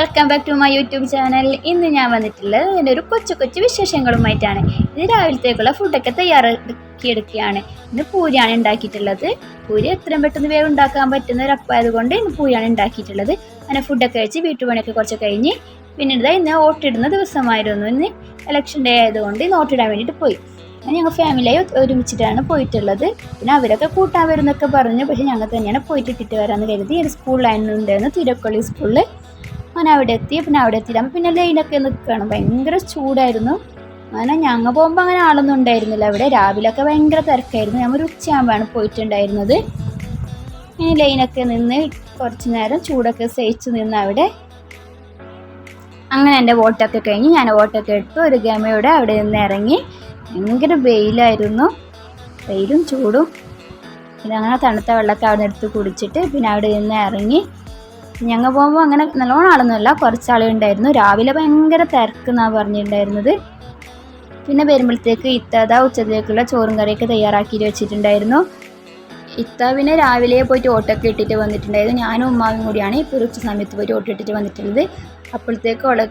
Welcome back to my YouTube channel ഇന്ന് ഞാൻ വന്നിട്ടുള്ളത് എന്റെ ഒരു കൊച്ചു കൊച്ചു വിശേഷങ്ങളുമായിട്ടാണ്. ഇത് രാവിലത്തേക്കുള്ള ഫുഡൊക്കെ തയ്യാറാക്കിയെടുക്കുകയാണ്. ഇന്ന് പൂരിയാണ് ഉണ്ടാക്കിയിട്ടുള്ളത്. പൂരി എത്രയും പെട്ടെന്ന് വേഗം ഉണ്ടാക്കാൻ പറ്റുന്ന ഒരു അപ്പായതുകൊണ്ട് ഇന്ന് പൂരിയാണ് ഉണ്ടാക്കിയിട്ടുള്ളത്. അങ്ങനെ ഫുഡൊക്കെ കഴിച്ച് വീട്ടുപണിയൊക്കെ കുറച്ച് കഴിഞ്ഞ് പിന്നെ ഇതാ ഇന്ന് വോട്ടിടുന്ന ദിവസമായിരുന്നു. ഇന്ന് ഇലക്ഷൻ ഡേ ആയതുകൊണ്ട് ഇന്ന് വോട്ടിടാൻ വേണ്ടിയിട്ട് പോയി. ഞങ്ങൾ ഫാമിലിയായി ഒരുമിച്ചിട്ടാണ് പോയിട്ടുള്ളത്. പിന്നെ അവരൊക്കെ കൂട്ടാൻ വരുന്നൊക്കെ പറഞ്ഞു. പക്ഷേ ഞങ്ങൾ തന്നെയാണ് പോയിട്ട് ഇട്ടിട്ട് വരാമെന്ന് കരുതി. ഒരു സ്കൂളിലായിരുന്നു ഉണ്ടായിരുന്നു തിരക്കൊള്ളി സ്കൂളിൽ അങ്ങനെ അവിടെ എത്തി പിന്നെ അവിടെ എത്തി പിന്നെ ലൈനൊക്കെ നിൽക്കണം. ഭയങ്കര ചൂടായിരുന്നു. അങ്ങനെ ഞങ്ങൾ പോകുമ്പോൾ അങ്ങനെ ആളൊന്നും ഉണ്ടായിരുന്നില്ല. അവിടെ രാവിലെയൊക്കെ ഭയങ്കര തിരക്കായിരുന്നു. ഒരു ഉച്ചയാകുമ്പോഴാണ് പോയിട്ടുണ്ടായിരുന്നത്. ഇനി ലൈനൊക്കെ നിന്ന് കുറച്ച് നേരം ചൂടൊക്കെ സഹിച്ച് നിന്ന് അവിടെ അങ്ങനെ എന്റെ വോട്ടൊക്കെ കഴിഞ്ഞ് ഞാൻ വോട്ടൊക്കെ എടുത്തു. ഒരു ഗമയോടെ അവിടെ നിന്ന് ഇറങ്ങി. ഭയങ്കര വെയിലായിരുന്നു. വെയിലും ചൂടും. പിന്നെ അങ്ങനെ തണുത്ത വെള്ളമൊക്കെ അവിടെ നിന്ന് എടുത്ത് കുടിച്ചിട്ട് പിന്നെ അവിടെ നിന്ന് ഇറങ്ങി ഞങ്ങൾ പോകുമ്പോൾ അങ്ങനെ നല്ലോണം ആളൊന്നുമല്ല. കുറച്ച് ആളുണ്ടായിരുന്നു രാവിലെ ഭയങ്കര തിരക്കെന്നാണ് പറഞ്ഞിട്ടുണ്ടായിരുന്നത്. പിന്നെ വരുമ്പോഴത്തേക്ക് ഇത്താത ഉച്ചത്തേക്കുള്ള ചോറും കറിയൊക്കെ തയ്യാറാക്കി വെച്ചിട്ടുണ്ടായിരുന്നു. ഇത്ത പിന്നെ രാവിലെ പോയിട്ട് ഓട്ടൊക്കെ ഇട്ടിട്ട് വന്നിട്ടുണ്ടായിരുന്നു. ഞാനും ഉമ്മാവും കൂടിയാണ് ഇപ്പോൾ ഉച്ച സമയത്ത് പോയിട്ട് ഓട്ടോ ഇട്ടിട്ട് വന്നിട്ടുള്ളത്. അപ്പോഴത്തേക്ക് അവിടെ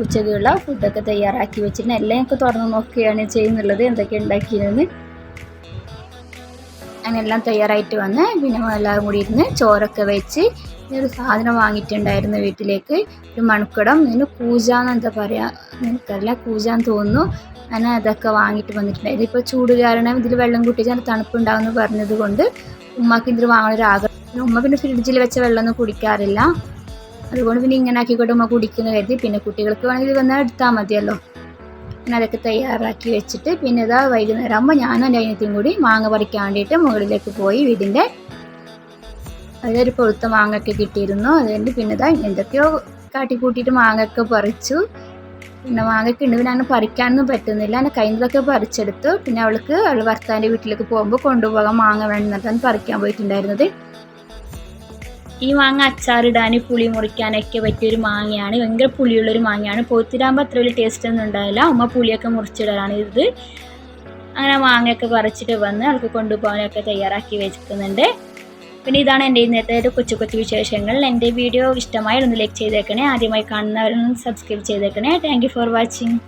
ഉച്ചയ്ക്കുള്ള ഫുഡൊക്കെ തയ്യാറാക്കി വെച്ചിട്ടുണ്ട്. എല്ലാം ഞങ്ങൾക്ക് തുറന്ന് നോക്കുകയാണ് ചെയ്യുന്നുള്ളത്. എന്തൊക്കെ ഉണ്ടാക്കിയതെന്ന്. അങ്ങനെ എല്ലാം തയ്യാറായിട്ട് വന്ന് പിന്നെ എല്ലാവരും കൂടി ഇരുന്ന് ചോറൊക്കെ വെച്ച് ഒരു സാധനം വാങ്ങിയിട്ടുണ്ടായിരുന്നു വീട്ടിലേക്ക്. ഒരു മൺകുടം ഇതിന് കൂജ എന്നെന്താ പറയുക എനിക്കറിയില്ല കൂജാന്ന് തോന്നുന്നു. അങ്ങനെ അതൊക്കെ വാങ്ങിയിട്ട് വന്നിട്ടുണ്ടായിരുന്നു. ഇപ്പോൾ ചൂട് കാരണം ഇതിൽ വെള്ളം കൂട്ടിച്ചാൽ തണുപ്പുണ്ടാവുമെന്ന് പറഞ്ഞത് കൊണ്ട് ഉമ്മക്ക് ഇതിൽ വാങ്ങാനൊരു ആഗ്രഹം. ഉമ്മ പിന്നെ ഫ്രിഡ്ജിൽ വെച്ച വെള്ളമൊന്നും കുടിക്കാറില്ല. അതുകൊണ്ട് പിന്നെ ഇങ്ങനെ ആക്കിക്കൊണ്ട് ഉമ്മ കുടിക്കുന്ന കരുതി. പിന്നെ കുട്ടികൾക്ക് വേണമെങ്കിൽ വന്നാൽ എടുത്താൽ മതിയല്ലോ. പിന്നെ അതൊക്കെ തയ്യാറാക്കി വെച്ചിട്ട് പിന്നെ ഇതാ വൈകുന്നേരം ആകുമ്പോൾ ഞാനും എന്റെ അനിയത്തിയും കൂടി മാങ്ങ പറിക്കാൻ വേണ്ടിയിട്ട് മുകളിലേക്ക് പോയി വീടിന്റെ. അതിലൊരു പൊഴുത്ത മാങ്ങയൊക്കെ കിട്ടിയിരുന്നു. അതുകൊണ്ട് പിന്നെ ഇതാ എന്തൊക്കെയോ കാട്ടിക്കൂട്ടിയിട്ട് മാങ്ങയൊക്കെ പറിച്ചു. പിന്നെ മാങ്ങയൊക്കെ ഉണ്ട്. പിന്നെ അങ്ങനെ പറിക്കാനൊന്നും പറ്റുന്നില്ല. അങ്ങനെ കൈന്നതൊക്കെ പറിച്ചെടുത്തു. പിന്നെ അവൾക്ക് അവൾ ഭർത്താവിന്റെ വീട്ടിലേക്ക് പോകുമ്പോൾ കൊണ്ടുപോകാൻ മാങ്ങ വേണമെന്നിട്ടാണ് പറിക്കാൻ പോയിട്ടുണ്ടായിരുന്നത്. ഈ മാങ്ങ അച്ചാറിടാൻ പുളി മുറിക്കാനൊക്കെ പറ്റിയൊരു മാങ്ങയാണ്. ഭയങ്കര പുളിയുള്ളൊരു മാങ്ങയാണ്. പോത്തിരാകുമ്പോൾ അത്ര വലിയ ടേസ്റ്റ് ഒന്നും ഉണ്ടാവില്ല. ഉമ്മ പുളിയൊക്കെ മുറിച്ചിടാനാണ് ഇത്. അങ്ങനെ മാങ്ങയൊക്കെ പറിച്ചിട്ട് വന്ന് അവൾക്ക് കൊണ്ടുപോകാനൊക്കെ തയ്യാറാക്കി വെക്കുന്നുണ്ട് പിന്നെ ഇതാണ് എന്റെ ഇന്നത്തെ ഒരു കൊച്ചു കൊച്ചു വിശേഷങ്ങൾ. എന്റെ വീഡിയോ ഇഷ്ടമായി ഒന്ന് ലൈക്ക് ചെയ്തേക്കണേ. ആദ്യമായി കാണുന്നവരൊന്ന് സബ്സ്ക്രൈബ് ചെയ്തേക്കണേ. Thank for watching